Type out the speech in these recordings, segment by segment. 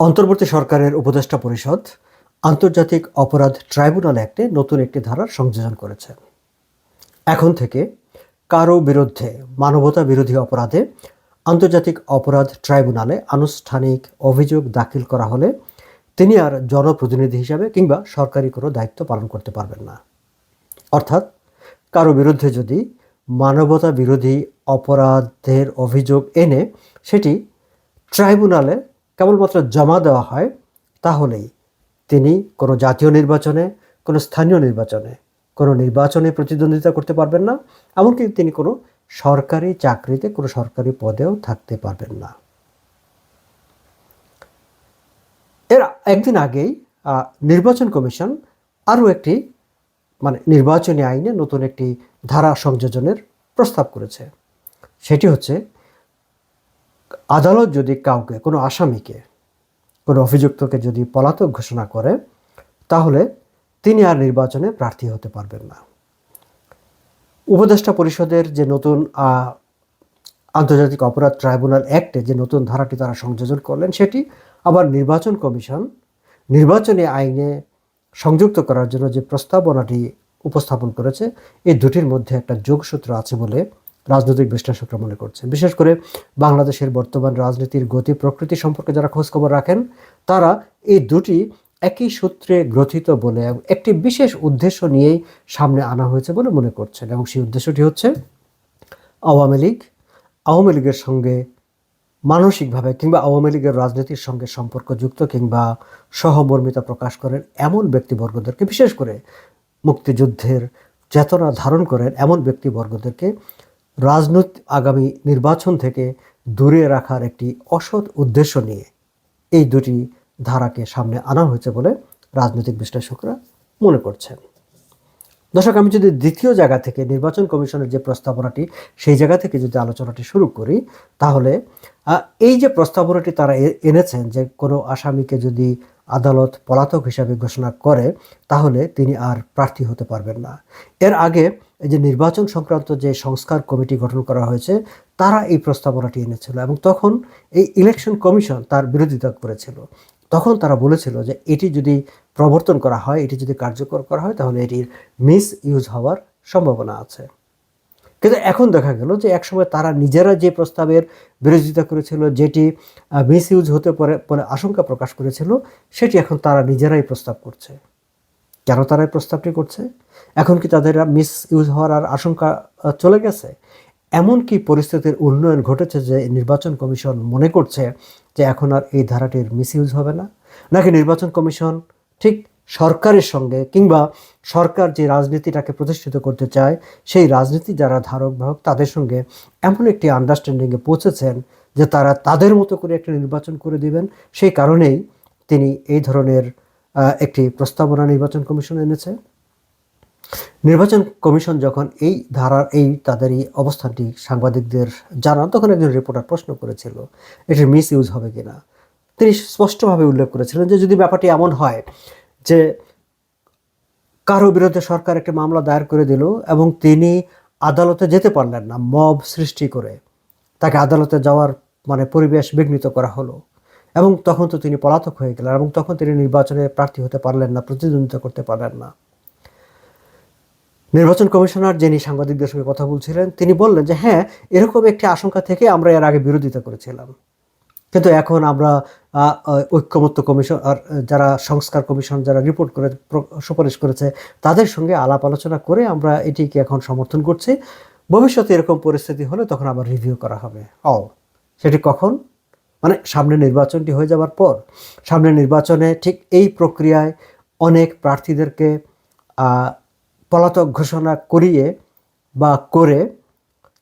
অন্তর্বর্তী সরকারের উপদেষ্টা পরিষদ আন্তর্জাতিক অপরাধ ট্রাইব্যুনাল অ্যাক্টে নতুন একটি ধারার সংযোজন করেছে। এখন থেকে কারও বিরুদ্ধে মানবতা বিরোধী অপরাধে আন্তর্জাতিক অপরাধ ট্রাইব্যুনালে আনুষ্ঠানিক অভিযোগ দাখিল করা হলে তিনি আর জনপ্রতিনিধি হিসাবে কিংবা সরকারি কোনো দায়িত্ব পালন করতে পারবেন না। অর্থাৎ কারও বিরুদ্ধে যদি মানবতা বিরোধী অপরাধের অভিযোগ এনে সেটি ট্রাইব্যুনালে কেবলমাত্র জমা দেওয়া হয়, তাহলেই তিনি কোনো জাতীয় নির্বাচনে, কোনো স্থানীয় নির্বাচনে, কোনো নির্বাচনে প্রতিদ্বন্দ্বিতা করতে পারবেন না, এমনকি তিনি কোনো সরকারি চাকরিতে, কোনো সরকারি পদেও থাকতে পারবেন না। এর একদিন আগেই নির্বাচন কমিশন আরও একটি মানে নির্বাচনী আইনে নতুন একটি ধারা সংযোজনের প্রস্তাব করেছে। সেটি হচ্ছে আদালত যদি কাউকে, কোনো আসামিকে, কোনো অভিযুক্তকে যদি পলাতক ঘোষণা করে, তাহলে তিনি আর নির্বাচনে প্রার্থী হতে পারবেন না। উপদেষ্টা পরিষদের যে নতুন আন্তর্জাতিক অপরাধ ট্রাইব্যুনাল অ্যাক্টে যে নতুন ধারাটি তারা সংযোজন করলেন, সেটি আবার নির্বাচন কমিশন নির্বাচনী আইনে সংযুক্ত করার জন্য যে প্রস্তাবনাটি উপস্থাপন করেছে, এই দুটির মধ্যে একটা যোগসূত্র আছে বলে রাজনৈতিক বিশ্লেষকরা মনে করছেন। বিশেষ করে বাংলাদেশের বর্তমান রাজনীতির গতি, প্রকৃতি সম্পর্কে যারা খোঁজখবর রাখেন, তারা এই দুটি একই সূত্রে গ্রথিত বলে একটি বিশেষ উদ্দেশ্য নিয়েই সামনে আনা হয়েছে বলে মনে করছেন। এবং সেই উদ্দেশ্যটি হচ্ছে, আওয়ামী লীগ, আওয়ামী লীগের সঙ্গে মানসিকভাবে কিংবা আওয়ামী লীগের রাজনীতির সঙ্গে সম্পর্কযুক্ত কিংবা সহমর্মিতা প্রকাশ করেন এমন ব্যক্তিবর্গদেরকে, বিশেষ করে মুক্তিযুদ্ধের চেতনা ধারণ করেন এমন ব্যক্তিবর্গদেরকে রাজনৈতিক আগামী নির্বাচন থেকে দূরে রাখার একটি অসৎ উদ্দেশ্য নিয়ে এই দুটি ধারাকে সামনে আনা হয়েছে বলে রাজনৈতিক বিশ্লেষকরা মনে করছেন। দর্শক, আমি যদি দ্বিতীয় জায়গা থেকে নির্বাচন কমিশনের যে প্রস্তাবনাটি, সেই জায়গা থেকে যদি আলোচনাটি শুরু করি, তাহলে এই যে প্রস্তাবনাটি তারা এনেছেন যে কোনো আসামিকে যদি আদালত পলাতক হিসাবে ঘোষণা করে, তাহলে তিনি আর প্রার্থী হতে পারবেন না। এর আগে এই যে নির্বাচন সংক্রান্ত যে সংস্কার কমিটি গঠন করা হয়েছে, তারা এই প্রস্তাবনাটি এনেছিল এবং তখন এই ইলেকশন কমিশন তার বিরোধিতা করেছিল। তখন তারা বলেছিল যে এটি যদি প্রবর্তন করা হয়, এটি যদি কার্যকর করা হয়, তাহলে এটির মিস ইউজ হওয়ার সম্ভাবনা আছে। কিন্তু এখন দেখা গেল যে একসময় তারা নিজেরা যে প্রস্তাবের বিরোধিতা করেছিল, যেটি মিস ইউজ হতে পারে আশঙ্কা প্রকাশ করেছিল, সেটি এখন তারা নিজেরাই প্রস্তাব করছে। কেন তারা প্রস্তাবটি করছে? এখন কি তাদের মিস ইউজ হওয়ার আর আশঙ্কা চলে গেছে? এমন কি পরিস্থিতির উন্নয়ন ঘটেছে যে নির্বাচন কমিশন মনে করছে যে এখন আর এই ধারাটির মিস ইউজ হবে না? নাকি নির্বাচন কমিশন ঠিক সরকারের সঙ্গে কিংবা সরকার যে রাজনীতিটাকে প্রতিষ্ঠিত করতে চায়, সেই রাজনীতি যারা ধারক বাহক তাদের সঙ্গে এমন একটি আন্ডারস্ট্যান্ডিংয়ে পৌঁছেছেন যে তারা তাদের মতো করে একটা নির্বাচন করে দিবেন। সেই কারণেই তিনি এই ধরনের একটি প্রস্তাবনা নির্বাচন কমিশন এনেছে। নির্বাচন কমিশন যখন এই ধারার, এই তাদের এই অবস্থানটি সাংবাদিকদের জানান, তখন একজন রিপোর্টার প্রশ্ন করেছিল এটির মিস ইউজ হবে কিনা? তিনি স্পষ্টভাবে উল্লেখ করেছিলেন যে, যদি ব্যাপারটি এমন হয় যে কারও বিরুদ্ধে সরকার একটি মামলা দায়ের করে দিল এবং তিনি আদালতে যেতে পারলেন না, মব সৃষ্টি করে তাকে আদালতে যাওয়ার মানে পরিবেশ বিঘ্নিত করা হলো এবং তখন তো তিনি পলাতক হয়ে গেলেন এবং তখন তিনি নির্বাচনে প্রার্থী হতে পারলেন না, প্রতিদ্বন্দ্বিতা করতে পারলেন না। নির্বাচন কমিশনার যিনি সাংবাদিকদের সঙ্গে কথা বলছিলেন, তিনি বললেন যে হ্যাঁ এরকম একটি আশঙ্কা থেকে আমরা এর আগে বিরোধিতা করেছিলাম। কিন্তু এখন আমরা ঐক্যমত্য কমিশন আর যারা সংস্কার কমিশন যারা রিপোর্ট করে সুপারিশ করেছে, তাদের সঙ্গে আলাপ আলোচনা করে আমরা এটিকে এখন সমর্থন করছি। ভবিষ্যতে এরকম পরিস্থিতি হলে তখন আবার রিভিউ করা হবে। ও সেটি কখন? মানে সামনে নির্বাচনটি হয়ে যাওয়ার পর সামনে নির্বাচনে ঠিক এই প্রক্রিয়ায় অনেক প্রার্থীদেরকে পলাতক ঘোষণা করিয়ে বা করে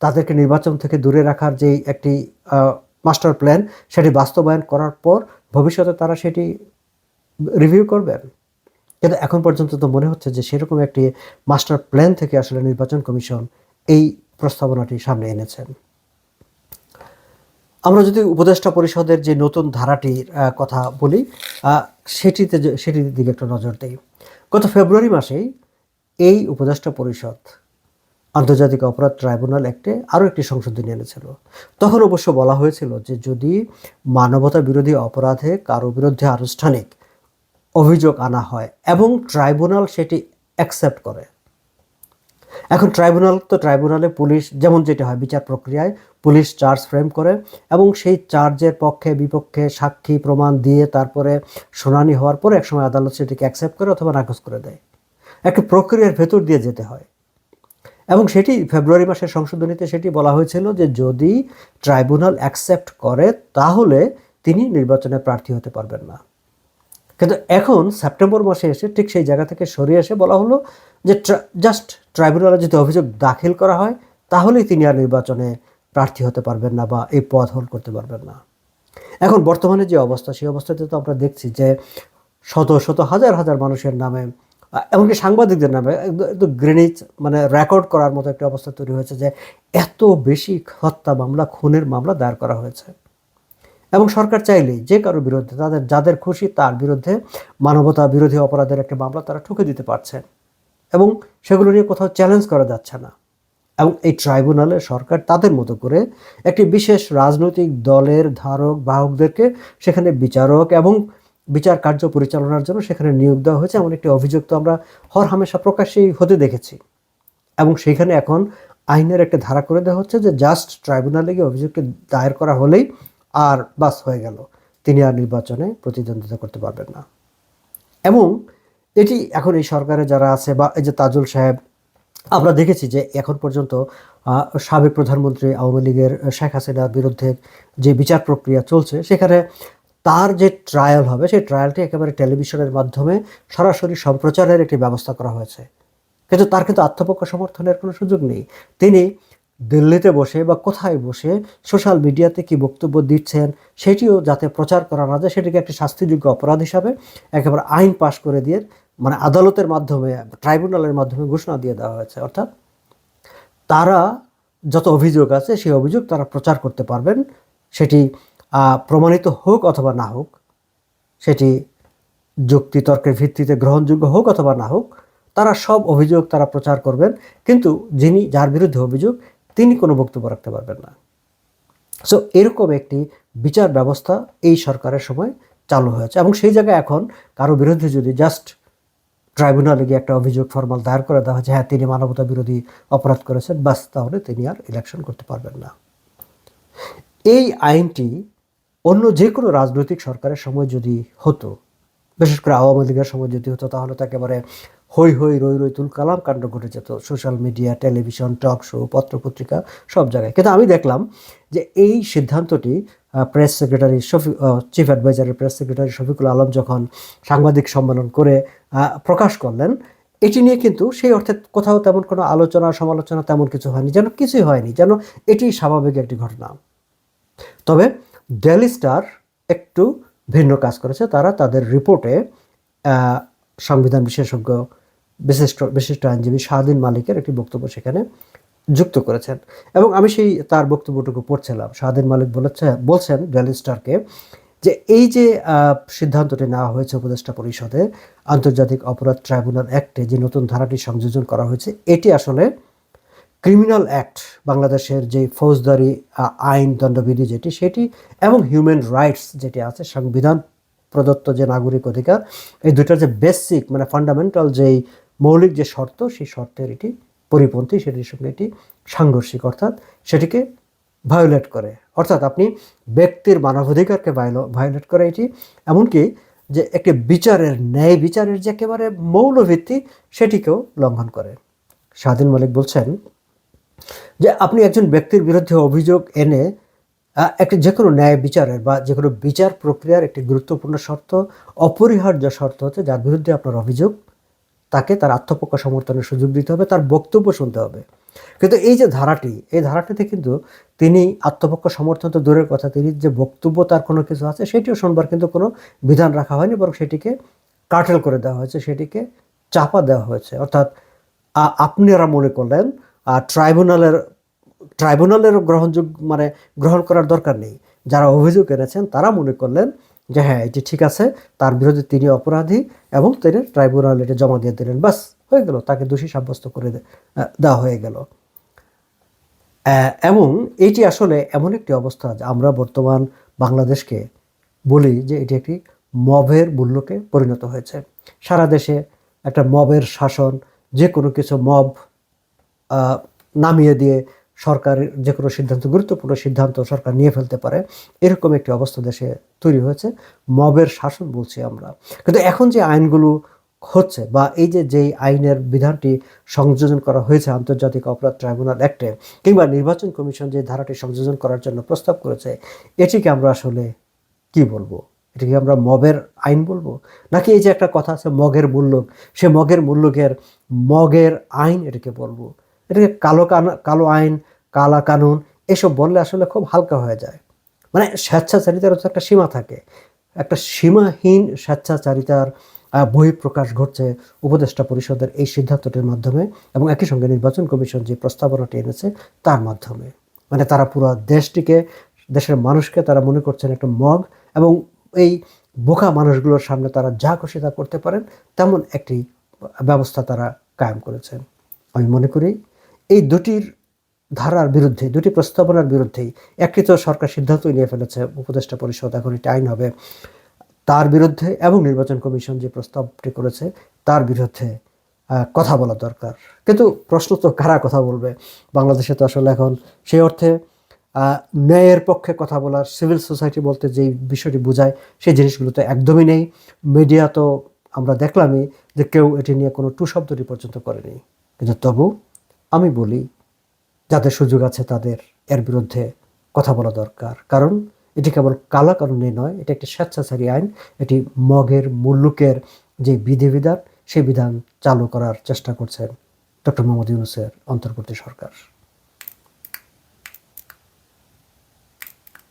তাদেরকে নির্বাচন থেকে দূরে রাখার যেই একটি মাস্টার প্ল্যান সেটি বাস্তবায়ন করার পর ভবিষ্যতে তারা সেটি রিভিউ করবেন। কিন্তু এখন পর্যন্ত তো মনে হচ্ছে যে সেরকম একটি মাস্টার প্ল্যান থেকে আসলে নির্বাচন কমিশন এই প্রস্তাবনাটি সামনে এনেছেন। আমরা যদি উপদেষ্টা পরিষদের যে নতুন ধারাটির কথা বলি সেটিতে সেটির দিকে একটু নজর দিই। গত ফেব্রুয়ারি মাসেই এই উপদেষ্টা পরিষদ আন্তর্জাতিক অপরাধ ট্রাইব্যুনাল একটে, আরও একটি সংশোধনী এনেছিল। তখন অবশ্য বলা হয়েছিল যে যদি মানবতা বিরোধী অপরাধে কারও বিরুদ্ধে আনুষ্ঠানিক অভিযোগ আনা হয় এবং ট্রাইব্যুনাল সেটি অ্যাকসেপ্ট করে। এখন ট্রাইব্যুনাল তো ট্রাইব্যুনালে পুলিশ যেমন যেটা হয় বিচার প্রক্রিয়ায় পুলিশ চার্জ ফ্রেম করে এবং সেই চার্জের পক্ষে বিপক্ষে সাক্ষী প্রমাণ দিয়ে তারপরে শুনানি হওয়ার পরে একসময় আদালত সেটিকে অ্যাকসেপ্ট করে অথবা নাকচ করে দেয়। একটি প্রক্রিয়ার ভেতর দিয়ে যেতে হয়। এবং সেটি ফেব্রুয়ারি মাসের সংশোধনীতে সেটি বলা হয়েছিল যে যদি ট্রাইব্যুনাল অ্যাকসেপ্ট করে, তাহলে তিনি নির্বাচনে প্রার্থী হতে পারবেন না। কিন্তু এখন সেপ্টেম্বর মাসে এসে ঠিক সেই জায়গা থেকে সরিয়ে এসে বলা হলো যে জাস্ট ট্রাইব্যুনালে যদি অভিযোগ দাখিল করা হয়, তাহলেই তিনি আর নির্বাচনে প্রার্থী হতে পারবেন না বা এই পদ হোল্ড করতে পারবেন না। এখন বর্তমানে যে অবস্থা, সেই অবস্থাতে তো আমরা দেখছি যে শত শত হাজার হাজার মানুষের নামে, এমনকি সাংবাদিকদের নামে একদম গ্রেনিজ মানে রেকর্ড করার মতো একটা অবস্থা তৈরি হয়েছে যে এত বেশি হত্যা মামলা, খুনের মামলা দায়ের করা হয়েছে। এবং সরকার চাইলেই যে কারও বিরুদ্ধে, তাদের, যাদের খুশি তার বিরুদ্ধে মানবতা বিরোধী অপরাধের একটা মামলা তারা ঠুকে দিতে পারছেন এবং সেগুলো নিয়ে কোথাও চ্যালেঞ্জ করা যাচ্ছে না। এবং এই ট্রাইব্যুনালে সরকার তাদের মতো করে একটি বিশেষ রাজনৈতিক দলের ধারক, বাহকদেরকে সেখানে বিচারক এবং বিচার কার্য পরিচালনার জন্য সেখানে নিয়োগ দেওয়া হয়েছে এমন একটি অভিযোগ তো আমরা হর হামেশা প্রকাশ্যেই হতে দেখেছি। এবং সেখানে এখন আইনের একটা ধারা করে দেওয়া হচ্ছে যে জাস্ট ট্রাইব্যুনালে গিয়ে অভিযোগটি দায়ের করা হলেই আর বাস হয়ে গেল। তিনি আর নির্বাচনে প্রতিদ্বন্দ্বিতা করতে পারবেন না। এবং এটি এখন এই সরকারে যারা আছে বা এই যে তাজুল সাহেব আমরা দেখেছি যে এখন পর্যন্ত সাবেক প্রধানমন্ত্রী আওয়ামী লীগের শেখ হাসিনার বিরুদ্ধে যে বিচার প্রক্রিয়া চলছে, সেখানে তার যে ট্রায়াল হবে, সেই ট্রায়ালটি একেবারে টেলিভিশনের মাধ্যমে সরাসরি সম্প্রচারের একটি ব্যবস্থা করা হয়েছে। কিন্তু তার কিন্তু আত্মপক্ষ সমর্থনের কোনো সুযোগ নেই। তিনি দিল্লিতে বসে বা কোথায় বসে সোশ্যাল মিডিয়াতে কি বক্তব্য দিচ্ছেন, সেটিও যাতে প্রচার করা না যায়, সেটিকে একটি শাস্তিযোগ্য অপরাধ হিসাবে একেবারে আইন পাশ করে দিয়ে মানে আদালতের মাধ্যমে, ট্রাইব্যুনালের মাধ্যমে ঘোষণা দিয়ে দেওয়া হয়েছে। অর্থাৎ তারা যত অভিযোগ আছে, সেই অভিযোগ তারা প্রচার করতে পারবেন। সেটি প্রমাণিত হোক অথবা না হোক, সেটি যুক্তি তর্কের ভিত্তিতে গ্রহণযোগ্য হোক অথবা না হোক, তারা সব অভিযোগ তারা প্রচার করবেন। কিন্তু যিনি, যার বিরুদ্ধে অভিযোগ, তিনি কোনো বক্তব্য রাখতে পারবেন না। সো এরকম একটি বিচার ব্যবস্থা এই সরকারের সময় চালু হয়েছে। এবং সেই জায়গায় এখন কারও বিরুদ্ধে যদি জাস্ট ট্রাইব্যুনালে গিয়ে একটা অভিযোগ ফর্মাল দায়ের করে দেওয়া হয় হ্যাঁ তিনি মানবতা বিরোধী অপরাধ করেছেন, বাস তাহলে তিনি আর ইলেকশন করতে পারবেন না। এই আইনটি অন্য যে কোনো রাজনৈতিক সরকারের সময় যদি হতো, বিশেষ করে আওয়ামী লীগের সময় যদি হতো, তাহলে তো একেবারে হই হই রই রই তুল কালাম কাণ্ড ঘটে যেত social media television talk show পত্রপত্রিকা, সব জায়গায়। কিন্তু আমি দেখলাম যে এই সিদ্ধান্তটি প্রেস সেক্রেটারি শফি চিফ অ্যাডভাইজারের প্রেস সেক্রেটারি শফিকুল আলম যখন সাংবাদিক সম্মেলন করে প্রকাশ করলেন, এটি নিয়ে কিন্তু সেই অর্থে কোথাও তেমন কোনো আলোচনা, সমালোচনা তেমন কিছু হয়নি, যেন কিছুই হয়নি, যেন এটি স্বাভাবিক একটি ঘটনা। তবে ডেলি স্টার একটু ভিন্ন কাজ করেছে, তারা তাদের রিপোর্টে সংবিধান বিশেষজ্ঞ বিশিষ্ট বিশিষ্ট আইনজীবী শাহদিন মালিকের একটি বক্তব্য সেখানে যুক্ত করেছেন। এবং আমি সেই, তার বক্তব্যটুকু পড়ছিলাম। শাহদিন মালিক বলেছে, বলছেন ডেলিস্টারকে যে এই যে সিদ্ধান্তটি নেওয়া হয়েছে উপদেষ্টা পরিষদে, আন্তর্জাতিক অপরাধ ট্রাইব্যুনাল অ্যাক্টে যে নতুন ধারাটি সংযোজন করা হয়েছে, এটি আসলে ক্রিমিনাল অ্যাক্ট। বাংলাদেশের যে ফৌজদারি আইন দণ্ডবিধি যেটি, সেটি এবং হিউম্যান রাইটস যেটি আছে, সংবিধান প্রদত্ত যে নাগরিক অধিকার, এই দুটার যে বেসিক মানে ফান্ডামেন্টাল যেই মৌলিক যে শর্ত, সেই শর্তের এটি পরিপন্থী, সেটির সঙ্গে এটি সাংঘর্ষিক, অর্থাৎ সেটিকে ভায়োলেট করে। অর্থাৎ আপনি ব্যক্তির মানবাধিকারকে ভায়োলেট করে এটি, এমনকি যে একটি বিচারের ন্যায় বিচারের যে একেবারে মৌলভিত্তি সেটিকেও লঙ্ঘন করে। স্বাধীন মালিক বলছেন যে আপনি একজন ব্যক্তির বিরুদ্ধে অভিযোগ এনে একটি যে কোনো ন্যায় বিচারের বা যে কোনো বিচার প্রক্রিয়ার একটি গুরুত্বপূর্ণ শর্ত, অপরিহার্য শর্ত হচ্ছে যার বিরুদ্ধে আপনার অভিযোগ তাকে তার আত্মপক্ষ সমর্থনের সুযোগ দিতে হবে, তার বক্তব্য শুনতে হবে। কিন্তু এই যে ধারাটি, এই ধারাটিতে কিন্তু তিনি আত্মপক্ষ সমর্থন তো দূরের কথা, তিনি যে বক্তব্য তার কোনো কিছু আছে, সেটিও শুনবার কিন্তু কোনো বিধান রাখা হয়নি, বরং সেটিকে কাটেল করে দেওয়া হয়েছে, সেটিকে চাপা দেওয়া হয়েছে। অর্থাৎ আপনারা মনে করলেন ট্রাইব্যুনালের ট্রাইব্যুনালের গ্রহণযোগ্য মানে গ্রহণ করার দরকার নেই। যারা অভিযোগ এনেছেন, তারা মনে করলেন যে হ্যাঁ এটি ঠিক আছে, তার বিরুদ্ধে তিনি অপরাধী এবং তিনি ট্রাইব্যুনাল এটা জমা দিয়ে দিলেন। বাস, হয়ে গেল। তাকে দোষী সাব্যস্ত করে দেওয়া হয়ে গেল। এবং এটি আসলে এমন একটি অবস্থা যে আমরা বর্তমান বাংলাদেশকে বলি যে এটি একটি মবের মূল্যকে পরিণত হয়েছে। সারা দেশে একটা মবের শাসন যে কোনো কিছু মব নামিয়ে দিয়ে সরকারের যে কোনো সিদ্ধান্ত, গুরুত্বপূর্ণ সিদ্ধান্ত সরকার নিয়ে ফেলতে পারে, এরকম একটি অবস্থা দেশে তৈরি হয়েছে। মবের শাসন বলছি আমরা। কিন্তু এখন যে আইনগুলো হচ্ছে বা এই যে, যেই আইনের বিধানটি সংযোজন করা হয়েছে, আন্তর্জাতিক অপরাধ ট্রাইব্যুনাল অ্যাক্টে কিংবা নির্বাচন কমিশন যে ধারাটি সংযোজন করার জন্য প্রস্তাব করেছে, এটিকে আমরা আসলে কি বলব? এটাকে আমরা মগের আইন বলব? নাকি এই যে একটা কথা আছে, মগের মূল্যক সে মগের মূল্যকের মগের আইন এটাকে বলব? এটাকে কালো কালো আইন, কালা কানুন, এসব বললে আসলে খুব হালকা হয়ে যায়। মানে স্বেচ্ছাচারিতার তো একটা সীমা থাকে। একটা সীমাহীন স্বেচ্ছাচারিতার বহিঃপ্রকাশ ঘটছে উপদেষ্টা পরিষদের এই সিদ্ধান্তটির মাধ্যমে এবং একই সঙ্গে নির্বাচন কমিশন যে প্রস্তাবনাটি এনেছে তার মাধ্যমে। মানে তারা পুরো দেশটিকে, দেশের মানুষকে তারা মনে করছেন একটা মগ এবং এই বোকা মানুষগুলোর সামনে তারা যা খুশি তা করতে পারেন, তেমন একটি ব্যবস্থা তারা কায়েম করেছেন। আমি মনে করি এই দুটির ধারার বিরুদ্ধে দুটি প্রস্তাবনার বিরুদ্ধেই একটি তো সরকার সিদ্ধান্তই নিয়ে ফেলেছে উপদেষ্টা পরিষদ। এখন এটি আইন হবে। তার বিরুদ্ধে এবং নির্বাচন কমিশন যে প্রস্তাবটি করেছে, তার বিরুদ্ধে কথা বলা দরকার। কিন্তু প্রশ্ন তো, কারা কথা বলবে? বাংলাদেশে তো আসলে এখন সেই অর্থে ন্যায়ের পক্ষে কথা বলার সিভিল সোসাইটি বলতে যেই বিষয়টি বোঝায়, সেই জিনিসগুলো তো একদমই নেই। মিডিয়া তো আমরা দেখলামই যে কেউ এটি নিয়ে কোনো টু শব্দটি পর্যন্ত করেনি। কিন্তু তবু আমি বলি, যাদের সুযোগ আছে তাদের এর বিরুদ্ধে কথা বলা দরকার। কারণ এটি কেবল কালা কারণে নয়, এটা একটি স্বেচ্ছাচারী আইন, এটি মগের, মুল্লুকের যে বিধিবিধান সেই বিধান চালু করার চেষ্টা করছেন ডক্টর মোহাম্মদ ইউনুসের অন্তর্বর্তী সরকার।